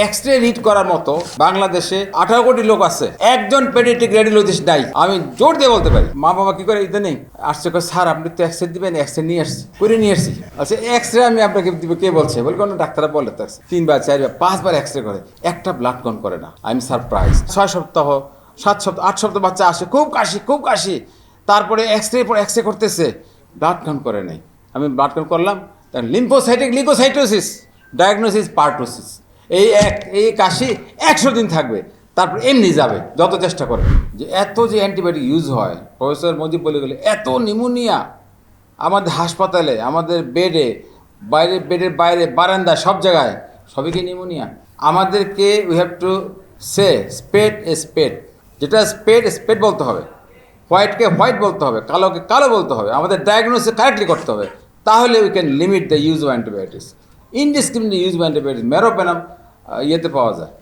X ray read করার মতো বাংলাদেশে আঠারো কোটি লোক আছে। একজন পেডিয়াট্রিক রেডিওলজিস্ট নাই। আমি জোর দিয়ে বলতে পারি মা বাবা কি করে ইদানিং আসছে কয়, স্যার আপনি তো এক্স রে দিবেন এক্স রে নিয়ে আসছি করে নিয়ে আসছি। আচ্ছা এক্স রে আমি আপনাকে দিব কে বলছে? বলে কোনো ডাক্তাররা বলে তো তিনবার চারবার পাঁচবার এক্স রে করে। একটা ব্লাড কন করে না। আই এম সারপ্রাইজ ছয় সপ্তাহ সাত সপ্তাহ আট সপ্তাহ বাচ্চা আসে খুব কাশি খুব কাশি। তারপরে এক্স রে পর এক্স রে করতেছে ব্লাড কাউন্ট করে নাই। আমি ব্লাড কাউন্ট করলাম লিম্ফোসাইটিক লিকোসাইটোসিস ডায়াগনোসিস পার্টোসিস এই এক, এই কাশি একশো দিন থাকবে। তারপর এমনি যাবে, যত চেষ্টা করে। যে এত যে অ্যান্টিবায়োটিক ইউজ হয়, প্রফেসর মুজিব বলে গেলে, এত নিমোনিয়া আমাদের হাসপাতালে, আমাদের বেডে বাইরে বেডের বাইরে বারান্দা সব জায়গায়, সবই কি নিমোনিয়া? আমাদেরকে we have to say spade a spade যেটা স্পেড স্পেড বলতে হবে। হোয়াইটকে হোয়াইট বলতে হবে, কালোকে কালো বলতে হবে। আমাদের ডায়াগনোসিস কারেক্টলি করতে হবে। তাহলে we can limit the use of antibiotics indiscriminate use of antibiotics meropenem ইয়েতে পাওয়া যায়।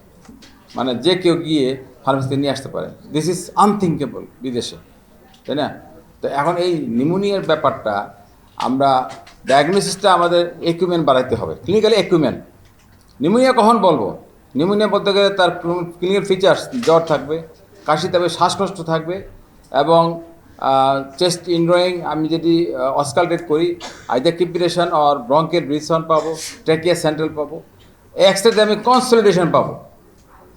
মানে যে কেউ গিয়ে ফার্মেসিতে নিয়ে আসতে পারে। দিস ইজ আনথিঙ্কেবল বিদেশে, তাই না? তো এখন এই নিমোনিয়ার ব্যাপারটা আমরা ডায়াগনোসিসটা আমাদের একুইপমেন্ট বাড়াইতে হবে ক্লিনিক্যালি একুইপমেন্ট নিমোনিয়া কখন বলব? নিমোনিয়া বলতে গেলে তার ক্লিনিক্যাল ফিচার্স জ্বর থাকবে, কাশি থাকবে, শ্বাসকষ্ট থাকবে এবং চেস্ট ইনড্রয়িং আমি যদি অসকালটেট করি আইদার কিপিরেশন অর ব্রঙ্কের ব্রিসন পাবো ট্রেকিয়া সেন্ট্রাল পাবো। এক্সট্রাতে আমি কনসলিডেশন পাবো।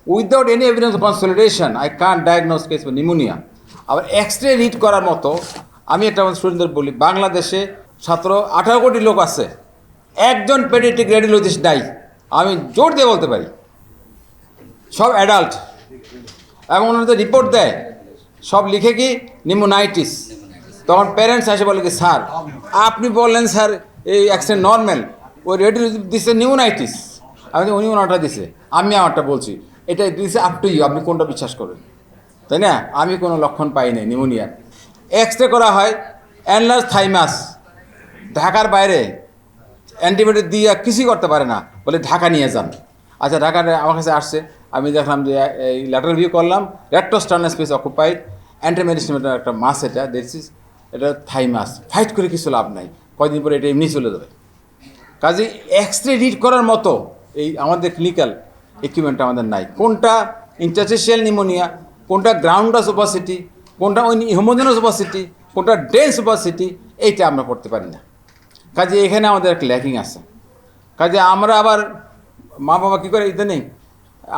Without any evidence consolidation I can diagnose case pneumonia আবার এক্স রে রিড করার মতো, আমি একটা আমার স্টুডেন্টদের বলি, বাংলাদেশে ছাত্র আঠারো কোটি লোক আছে, একজন পেডিয়াট্রিক রেডিওলজিস্ট নাই। আমি জোর দিয়ে বলতে পারি, সব অ্যাডাল্ট এবং ওনাদের রিপোর্ট দেয়, সব লিখে কি? নিমোনাইটিস তখন প্যারেন্টস আসে বলে কি, স্যার, আপনি বললেন স্যার, এই অ্যাক্সিডেন্ট নর্মাল ওই রেডিও দিচ্ছে নিমোনাইটিস আমি উনি ওনারটা দিছে। আমি আমারটা বলছি এটা দিছে আপ টু ইউ আপনি কোনটা বিশ্বাস করেন? তাই না? আমি কোনো লক্ষণ পাই নাই নিমোনিয়ার এক্স রে করা হয় অ্যানলাস থাইমাস ঢাকার বাইরে। অ্যান্টিবায়োটিক দিয়ে কিছুই করতে পারে না, বলে ঢাকা নিয়ে যান। আচ্ছা ঢাকার আমার কাছে আসছে, আমি দেখলাম যে, এই ল্যাটারাল ভিউ করলাম রেক্টোস্টার্নাল স্পেস অকুপাইড অ্যান্টিমেডিসিমেটার একটা মাস এটা দেখছিস এটা থাই মাস ফাইট করে কিছু লাভ নাই, কয়দিন পরে এটা এমনি চলে যাবে। কাজে এক্স রে রিড করার মতো এই আমাদের ক্লিনিক্যাল ইকুইপমেন্ট আমাদের নাই। কোনটা ইন্টারসেশিয়াল নিমোনিয়া কোনটা গ্রাউন্ডাস ওপাসিটি কোনটা ওই হোমোজেনাস ওপাসিটি কোনটা ডেন্স ওপাসিটি এইটা আমরা করতে পারি না। কাজে এখানে আমাদের একটা ল্যাকিং আছে। কাজে আমরা আবার মা বাবা কী করে ইদানিং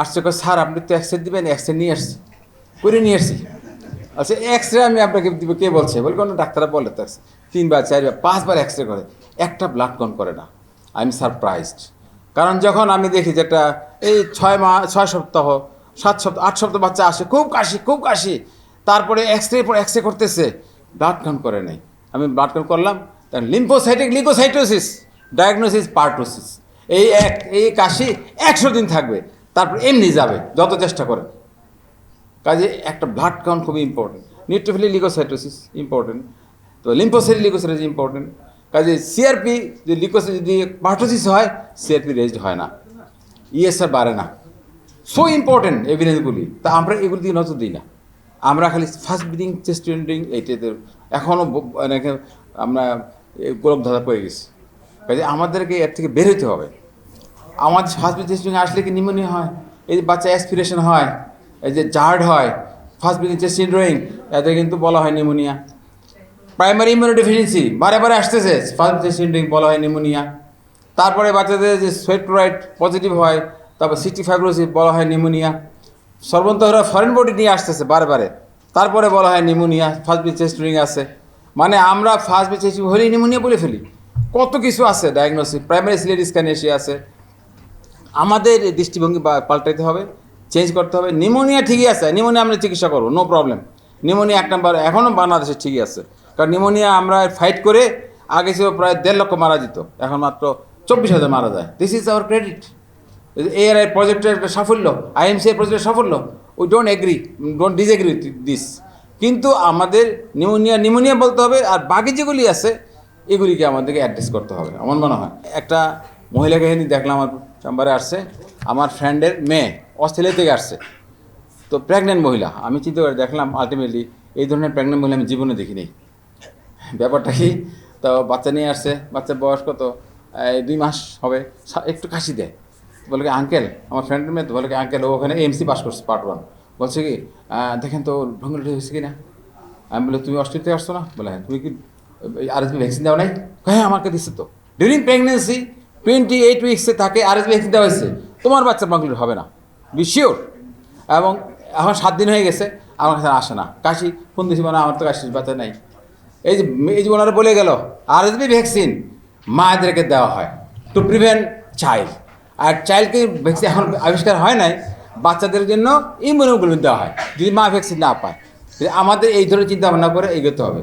আসছে করে স্যার, আপনি তো এক্স রে দিবেন এক্স রে নিয়ে আসছি। করে নিয়ে আসছি। আচ্ছা এক্স রে আমি আপনাকে দিব, কে বলছে? বলে, কোনো ডাক্তাররা বলে তো তিনবার, চারবার, পাঁচবার এক্স রে করে। একটা ব্লাড কন করে না। আই এম সারপ্রাইজড কারণ যখন আমি দেখি যে একটা এই ছয় মাস ছয় সপ্তাহ, সাত সপ্তাহ, আট সপ্তাহ বাচ্চা আসে, খুব কাশি খুব কাশি। তারপরে এক্স রে পর এক্স রে করতেছে ব্লাড কাউন্ট করে নাই। আমি ব্লাড কাউন্ট করলাম, তার লিম্ফোসাইটিক লিকোসাইটোসিস ডায়াগনোসিস পার্টোসিস। এই এক, এই কাশি একশো দিন থাকবে, তারপর এমনি যাবে, যত চেষ্টা করে। কাজে একটা ব্লাড কাউন্ট খুবই ইম্পর্টেন্ট নিউট্রোফিলি লিকোসাইটোসিস ইম্পর্টেন্ট তো লিম্ফোসাইট লিকোসাইটোস ইম্পর্টেন্ট কাজে সিআরপি যদি লিকোসাইট যদি পার্টোসিস হয় সিআরপি রেজড হয় না। ইএসআর বাড়ে না। সো ইম্পর্টেন্ট এভিডেন্সগুলি তা আমরা এগুলি দিয়ে নজর দিই না। আমরা খালি ফার্স্ট ব্রিদিং চেস্ট রিডিং এইটাতে এখনও আমরা গোলক ধাঁধা পড়ে গেছি। কাজে আমাদেরকে এর থেকে বের হতে হবে। আমাদের ফার্স্ট ব্রিদিং চেস্টিং আসলে কি নিউমোনিয়া হয়? এই যে বাচ্চা অ্যাসপিরেশন হয়, এই যে জার্ড হয় ফার্স্ট ব্রিদিং চেস্ট ড্রয়িং এতে কিন্তু বলা হয় নিউমোনিয়া। প্রাইমারি ইমিউনোডেফিসিয়েন্সি বারে বারে আসতেছে। ফার্স্ট চেস্ট ড্রয়িং বলা হয় নিউমোনিয়া তারপরে বাচ্চাদের যে সোয়েট ক্লোরাইড পজিটিভ হয়, তারপর সিটি ফাইব্রোসিস বলা হয় নিউমোনিয়া সর্বন্তরা ফরেন বডি নিয়ে আসতেছে বারে তারপরে বলা হয় নিউমোনিয়া ফার্স্ট বি চেস্টারিং আছে। মানে আমরা ফার্স্ট বি চেস্ট হলেই নিউমোনিয়া বলে ফেলি। কত কিছু আছে ডায়াগনোসিস প্রাইমারি সিলেট স্ক্যান এসে আছে। আমাদের দৃষ্টিভঙ্গি পাল্টাইতে হবে চেঞ্জ করতে হবে। নিউমোনিয়া ঠিকই আছে নিউমোনিয়া আমরা চিকিৎসা করব নো প্রবলেম নিউমোনিয়া এক নম্বর এখনও বাংলাদেশে ঠিকই আছে। কারণ নিউমোনিয়া আমরা ফাইট করে আগে ছিল প্রায় দেড় লক্ষ মারা যেত, এখন মাত্র চব্বিশ হাজার মারা যায়। This is our credit ARI প্রজেক্টের একটা সাফল্য আইএমসি প্রজেক্টের সাফল্য we don't agree don't disagree this কিন্তু আমাদের নিউমোনিয়া নিউমোনিয়া বলতে হবে, আর বাকি যেগুলি আছে, এগুলিকে আমাদেরকে অ্যাড্রেস করতে হবে, আমার মনে হয়। একটা মহিলা কাহিনী দেখলাম, আমার চেম্বারে আসছে, আমার ফ্রেন্ডের মেয়ে, অস্ট্রেলিয়া থেকে আসছে। তো প্রেগনেন্ট মহিলা, আমি চিন্তা করে দেখলাম আলটিমেটলি এই ধরনের প্রেগনেন্ট মহিলা আমি জীবনে দেখিনি। ব্যাপারটা কি তো বাচ্চা নিয়ে আসছে বাচ্চার বয়স কত? এই দুই মাস হবে। একটু কাশি দেয়। বলে কি, আঙ্কেল, আমার ফ্রেন্ডের মেয়ে তো। বলে কি, আঙ্কেল, ও ওখানে এমসি পাস করছে পার্ট ওয়ান বলছে কি দেখেন তো ভঙ্গলটি হয়েছে কি না আমি বলে, তুমি অস্ট্রেলিয়া থেকে আসছো না? বলে হ্যাঁ তুমি কি আরএসবি ভ্যাকসিন দেওয়া নাই? হ্যাঁ আমাকে দিচ্ছে তো। ডিউরিং প্রেগনেন্সি টোয়েন্টি এইট উইক্সে তাকে আরএসবি ভ্যাকসিন দেওয়া হয়েছে। তোমার বাচ্চা বাংলার হবে না। বি শিওর এবং এখন সাত দিন হয়ে গেছে, আমার কাছে আসে না। কাশি, ফোন দিয়েছি মানে আমার তো কাশি বাচ্চা নাই। এই যে এই যে ওনারা বলে গেল আর আরএসবি ভ্যাকসিন মায়েদেরকে দেওয়া হয় টু প্রিভেন্ট চাইল্ড আর চাইল্ডকে ভ্যাকসিন এখন আবিষ্কার হয় নাই, বাচ্চাদের জন্য ইমিউনোগ্লোবিন দেওয়া হয়, যদি মা ভ্যাকসিন না পায়। আমাদের এই ধরনের চিন্তা ভাবনা করে এগোতে হবে।